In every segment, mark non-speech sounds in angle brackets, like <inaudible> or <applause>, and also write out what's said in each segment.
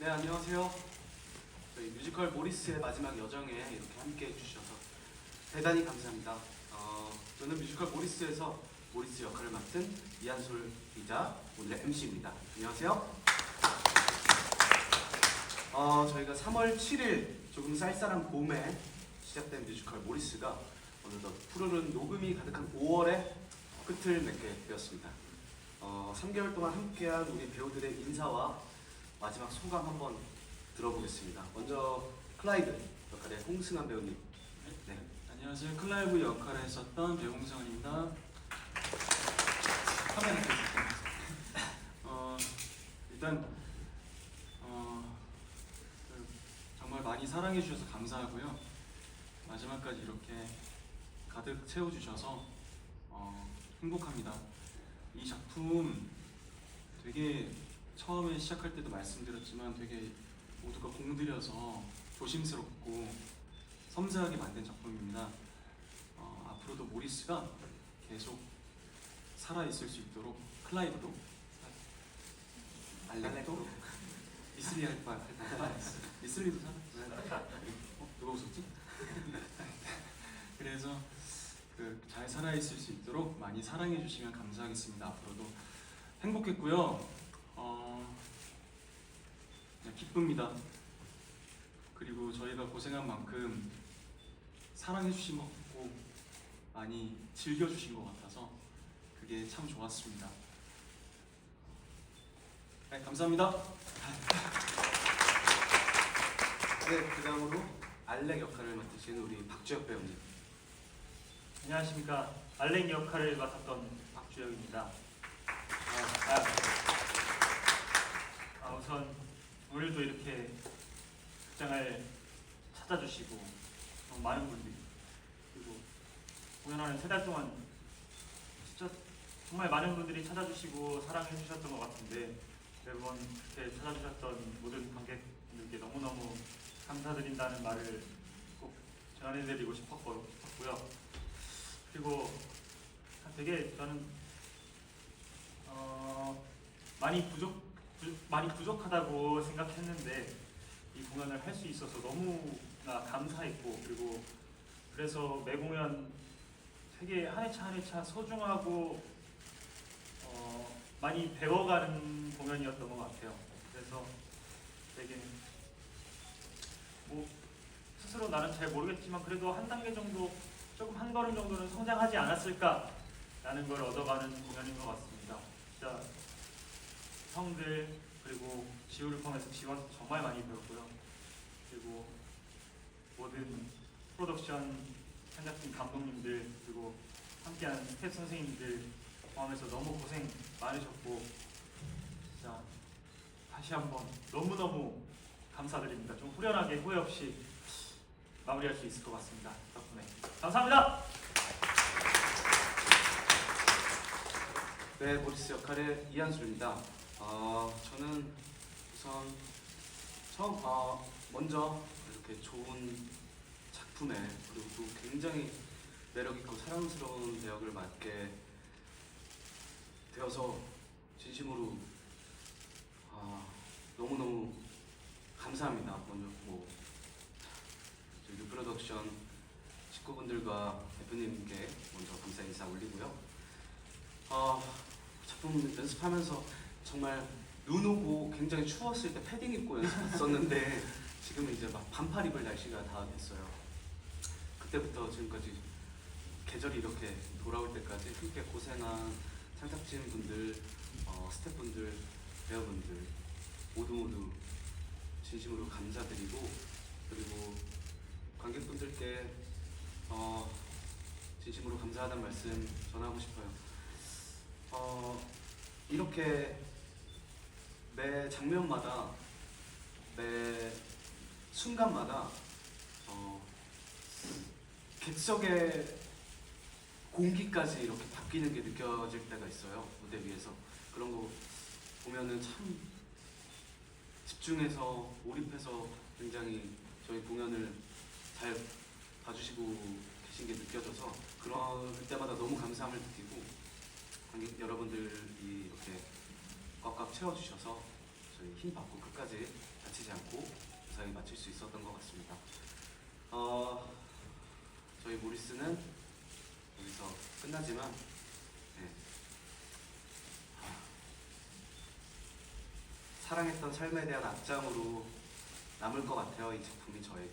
네 안녕하세요. 저희 뮤지컬 모리스의 마지막 여정에 이렇게 함께 해주셔서 대단히 감사합니다. 어, 저는 뮤지컬 모리스에서 모리스 역할을 맡은 이한솔이자 오늘의 MC입니다. 안녕하세요. 어, 저희가 3월 7일 조금 쌀쌀한 봄에 시작된 뮤지컬 모리스가 어느덧 푸르른 녹음이 가득한 5월에 끝을 맺게 되었습니다. 어, 3개월 동안 함께한 우리 배우들의 인사와 마지막 소감 한번 들어보겠습니다. 먼저 클라이드 역할의 홍승한 배우님. 네. 안녕하세요. 클라이브 역할을 했었던 배우 홍성원입니다. 카메라 켜주세요. 어, 일단 어, 그, 정말 많이 사랑해 주셔서 감사하고요. 마지막까지 이렇게 가득 채워 주셔서 어, 행복합니다. 이 작품 되게 처음에 시작할 때도 말씀드렸지만 되게 모두가 공들여서 조심스럽고 섬세하게 만든 작품입니다. 어, 앞으로도 모리스가 계속 살아 있을 수 있도록 클라이브도 알렉도 미슬리 할바 미슬리도 살아? 어, 누가 웃었지? <laughs> 그래서 그 잘 살아 있을 수 있도록 많이 사랑해 주시면 감사하겠습니다. 앞으로도 행복했고요. 기쁩니다. 그리고 저희가 고생한 만큼 사랑해 주신 것 같고 많이 즐겨 주신 것 같아서 그게 참 좋았습니다. 네, 감사합니다. <laughs> 네, 그 다음으로 알렉 역할을 맡으신 우리 박주혁 배우님. 안녕하십니까 알렉 역할을 맡았던 박주영입니다. 아, 아, 아, 우선 오늘도 이렇게 극장을 찾아주시고 너무 많은 분들이 그리고 공연하는 세 달 동안 진짜 정말 많은 분들이 찾아주시고 사랑해 주셨던 것 같은데 매번 그렇게 찾아주셨던 모든 관객분들께 너무너무 감사드린다는 말을 꼭 전해드리고 싶었고, 싶었고요. 그리고 되게 저는 어, 많이 부족 부- 많이 부족하다고 생각했는데 이 공연을 할 수 있어서 너무나 감사했고 그리고 그래서 매 공연 되게 한 회차 한 회차 소중하고 어, 많이 배워가는 공연이었던 것 같아요. 그래서 되게 뭐 스스로 나는 잘 모르겠지만 그래도 한 단계 정도 조금 한 걸음 정도는 성장하지 않았을까라는 걸 얻어가는 공연인 것 같습니다. 진짜 형들 그리고 지우를 포함해서 지원 정말 많이 배웠고요. 그리고 모든 프로덕션 현장팀 감독님들 그리고 함께한 스태프 선생님들 포함해서 너무 고생 많으셨고 진짜 다시 한번 너무너무 감사드립니다. 좀 후련하게 후회 없이 마무리할 수 있을 것 같습니다. 덕분에 감사합니다. 네, 모리스 역할의 이한수입니다. 어, 저는 우선 처음 어, 먼저 이렇게 좋은 작품에 그리고 또 굉장히 매력 있고 사랑스러운 배역을 맡게 되어서 진심으로 아, 너무 너무 감사합니다. 먼저 뭐 저희 뉴프로덕션 식구분들과 대표님께 먼저 감사 인사 올리고요. 어, 작품 연습하면서 정말 눈 오고 굉장히 추웠을 때 패딩 입고 연습했었는데 <laughs> 지금은 이제 막 반팔 입을 날씨가 다 됐어요. 그때부터 지금까지 계절이 이렇게 돌아올 때까지 함께 고생한 창작진 분들, 어, 스태프분들, 배우분들 모두 모두 진심으로 감사드리고 그리고 관객분들께 어, 진심으로 감사하다는 말씀 전하고 싶어요. 어, 이렇게 매 장면마다 매 순간마다 어, 객석의 공기까지 이렇게 바뀌는 게 느껴질 때가 있어요 무대 위에서. 그런 거 보면은 참 집중해서 몰입해서 굉장히 저희 공연을 잘 봐주시고 계신 게 느껴져서 그런 그때마다 너무 감사함을 느끼고 관객 여러분들이 이렇게 꽉꽉 채워주셔서 저희 힘 받고 끝까지 다치지 않고 무사히 마칠 수 있었던 것 같습니다. 어, 저희 모리스는 여기서 끝나지만 네. 아, 사랑했던 삶에 대한 악장으로 남을 것 같아요. 이 작품이 저에게.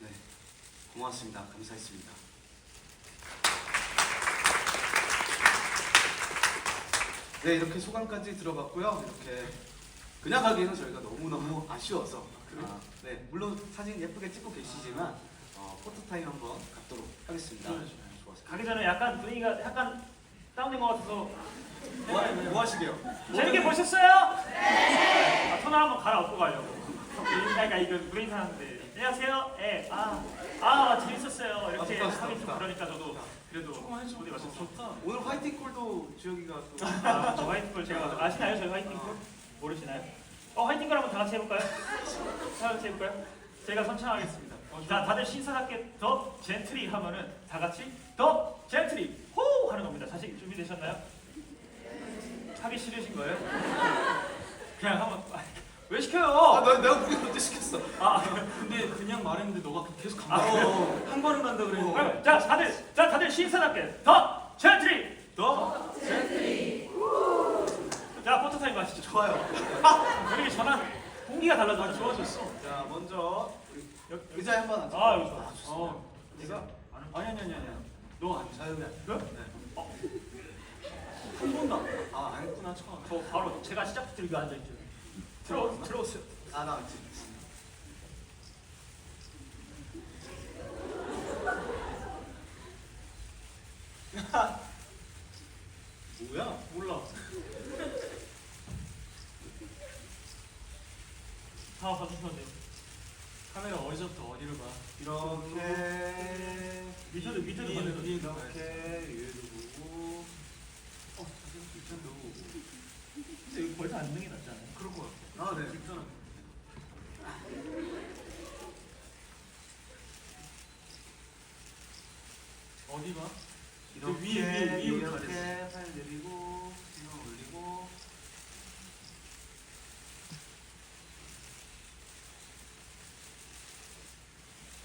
네, 고맙습니다. 감사했습니다. 네, 이렇게 소감까지 들어봤고요. 이렇게 그냥 가기에는 저희가 너무너무 아쉬워서 아, 네, 물론 사진 예쁘게 찍고 계시지만 어, 포토타임 한번 갖도록 하겠습니다. 좋아요, 좋아요. 좋았습니다. 가기 전에 약간 분위기가 약간 다운된 것 같아서 뭐, 하- 뭐 하시게요? 재밌게 보셨어요? 네. 아, 손을 한번 갈아엎고 가려고. 그러니까 이거 브레인 하는데 안녕하세요. 예. 아, 아 재밌었어요. 이렇게 아, 좋다, 하기 좀. 그러니까 저도 그래도 조금. 어디 맞췄어? 좋다. 오늘 화이팅 콜도 주혁이가 또 아, 저 화이팅 걸 제가 아시나요? 저희 화이팅 걸 모르시나요? 어 화이팅 걸 한번 다 같이 해볼까요? 다 같이 해볼까요? 제가 선창하겠습니다. 어, 자, 다들 신사답게 더 젠트리 하면은 다 같이 더 젠트리 호 하는 겁니다. 자식 준비되셨나요? 하기 싫으신 거예요? 그냥 한번 아, 왜 시켜요? 아, 나, 내가 그게 언제 시켰어? 아, 근데 그냥 말했는데 너가 계속 아, 간다. 어. 한 걸음 간다 그랬는데. 그럼 자 다들 자 다들 신사답게 더 젠트리 너? 자 포토 타임 하시죠. 좋아요. 분위기 전환 공기가 달라져. 아, 좋아졌어. 자, 먼저 우리 여기 의자에 한번 앉아. 아, 여기서. 좋습니다. 어, 내가 아니 아니 아니 아니야. 너 안. 자유야. 네? 한 번다. 아, 안 했구나 처음. 저 바로 제가 시작부터 여기 앉아 있죠. 들어 들어오세요. 아, 나 앉지. <laughs> 뭐야? 몰라. 다 돼요. 카메라 어디서부터 어디로 봐. 이렇게 밑에도 밑에도 이렇게 위에도 보고 어, 밑에도 보고. 근데 여기 벌써 앉는 게 낫지 않아요? 그럴 것 같아. 아, 네. 불편하네. 어디 봐? 이렇게 그 위에, 위에, 위에 이렇게 팔 내리고 등을 올리고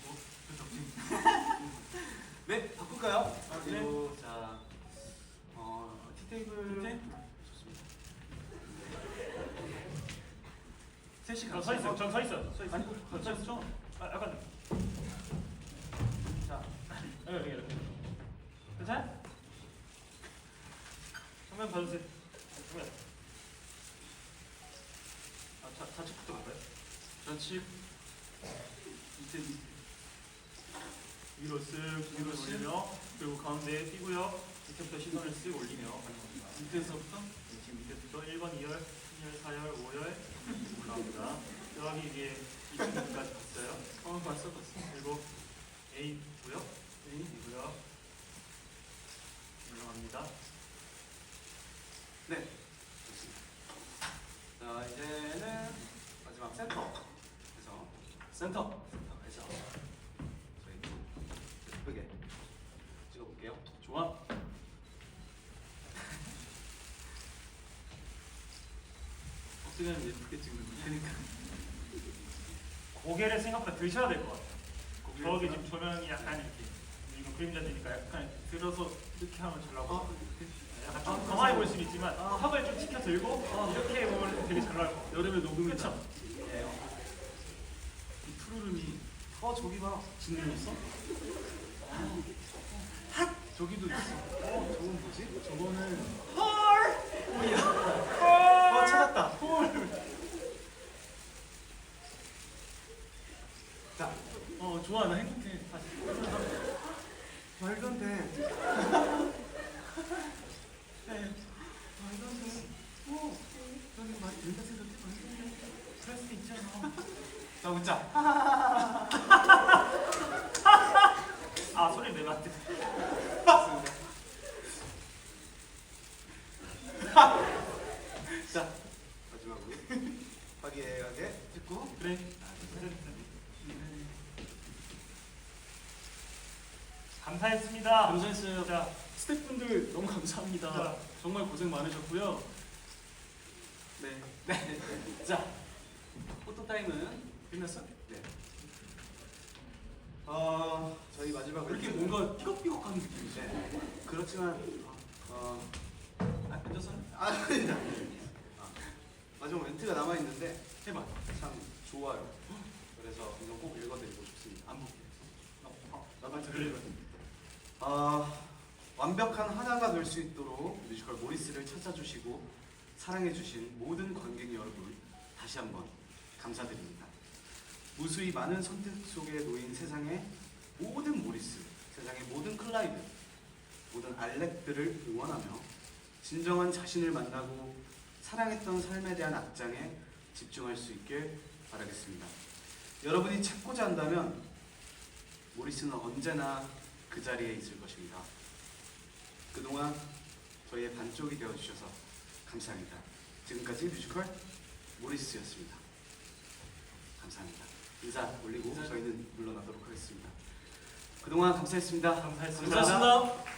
뭐? 그쪽 지금. 네 바꿀까요? 아, 그리고 자 어, 티테이블 밑에? 좋습니다. 셋이 저 같이. 서 있어. 저서 있어. 서 있어. 아니, 같이 했죠? 아, 약간. 자, 여기 여기 이렇게. 괜찮아? 정면 봐주세요. 정면. 아, 자, 좌측부터 볼까요? 좌측. 밑에 밑에. 위로 쓱 위로 쓱. 올리며 그리고 가운데에 띄고요. 밑에부터 시선을 쓱 올리며. 밑에서부터. 네, 지금 밑에부터 1번, 2열, 3열, 4열, 5열 올라옵니다. 여기 위에 2층까지 갔어요. 어 봤어 봤어. 그리고 A고요. A고요. 올라갑니다. 네 좋습니다. 자 이제는 마지막 센터 그래서 센터. 센터에서 저희 예쁘게 찍어볼게요. 좋아. 하면 예쁘게 찍는 거야? 그러니까. 고개를 생각보다 드셔야 될 것 같아요. 저기? 지금 조명이 약간 이렇게 이거 그림자들니까 약간 들어서 이렇게 하면 잘것 같아요. 약간 좀 가만히 볼 수는 있지만 아. 턱을 좀 치켜 들고 이렇게 보면 되게 잘 나올 것 같아요. 여름에 녹음이다. 그쵸? 이 푸르름이 어 저기 봐. 진행 있어? 핫! 저기도 있어. 어 저건 뭐지? 저거는 어 찾았다. 자 어 좋아 나 행복해. 말도 안 돼. <laughs> 네. 말도 안 돼. 어 여기 말 된다 생각해 말도 안 돼. 그럴 수도 있잖아. 자 웃자. <laughs> 아 소리 내면 안 돼. 자 마지막으로 화기애애하게 찍고 그래. 감사했어요. 자, 스태프분들 너무 감사합니다. 자. 정말 고생 많으셨고요. 네. 네. <laughs> 자, 포토 타임은 끝났어? 네. 어, 저희 마지막 왜 이렇게 멘트는- 뭔가 삐걱삐걱한 느낌이지? 네. 그렇지만 어, 아, 앉아서는? 아, 아니다. 아, 마지막 멘트가 남아 있는데 해봐. 참 좋아요. 그래서 이거 꼭 읽어드리고 싶습니다. 안 볼게. 어, 나만 들으려. 아, 완벽한 하나가 될 수 있도록 뮤지컬 모리스를 찾아주시고 사랑해주신 모든 관객 여러분 다시 한번 감사드립니다. 무수히 많은 선택 속에 놓인 세상의 모든 모리스, 세상의 모든 클라이드, 모든 알렉들을 응원하며 진정한 자신을 만나고 사랑했던 삶에 대한 악장에 집중할 수 있길 바라겠습니다. 여러분이 찾고자 한다면 모리스는 언제나 그 자리에 있을 것입니다. 그동안 저희의 반쪽이 되어주셔서 감사합니다. 지금까지 뮤지컬 모리스였습니다. 감사합니다. 인사 올리고. 저희는 물러나도록 하겠습니다. 그동안 감사했습니다. 감사했습니다. 감사합니다.